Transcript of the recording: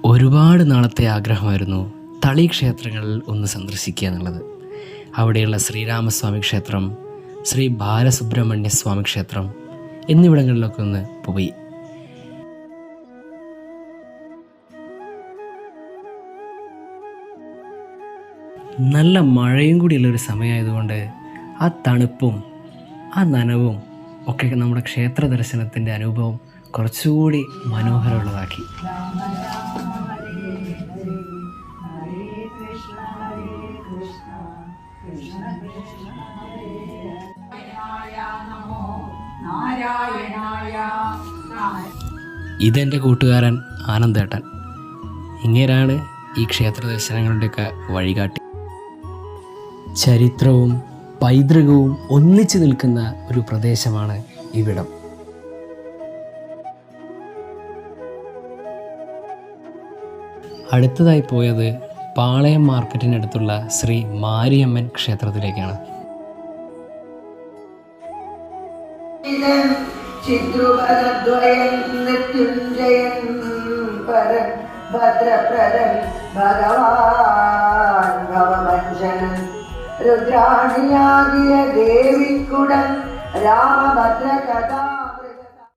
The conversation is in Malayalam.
ഒരുപാട് നാളത്തെ ആഗ്രഹമായിരുന്നു തളി ക്ഷേത്രങ്ങളിൽ ഒന്ന് സന്ദർശിക്കുക എന്നുള്ളത്. അവിടെയുള്ള ശ്രീരാമസ്വാമി ക്ഷേത്രം ശ്രീ ബാലസുബ്രഹ്മണ്യ സ്വാമി ക്ഷേത്രം എന്നിവിടങ്ങളിലൊക്കെ ഒന്ന് പോയി. നല്ല മഴയും കൂടിയുള്ള ഒരു സമയമായതുകൊണ്ട് ആ തണുപ്പും ആ നനവും ഒക്കെ നമ്മുടെ ക്ഷേത്ര ദർശനത്തിന്റെ അനുഭവം കുറച്ചുകൂടി മനോഹരമുള്ളതാക്കി. ഇതെന്റെ കൂട്ടുകാരൻ ആനന്ദേട്ടൻ. ഇങ്ങേരാണ് ഈ ക്ഷേത്ര ദർശനങ്ങളുടെയൊക്കെ വഴികാട്ടി. ചരിത്രവും പൈതൃകവും ഒന്നിച്ചു നിൽക്കുന്ന ഒരു പ്രദേശമാണ് ഇവിടം. അടുത്തതായി പോയത് പാളയം മാർക്കറ്റിനടുത്തുള്ള ശ്രീ മാരിയമ്മൻ ക്ഷേത്രത്തിലേക്കാണ്. ഭഗവാൻ ഭവഭഞ്ജനൻ രുദ്രാണിയാകിയ ദേവിക്കുടൻ രാമഭദ്രകഥാ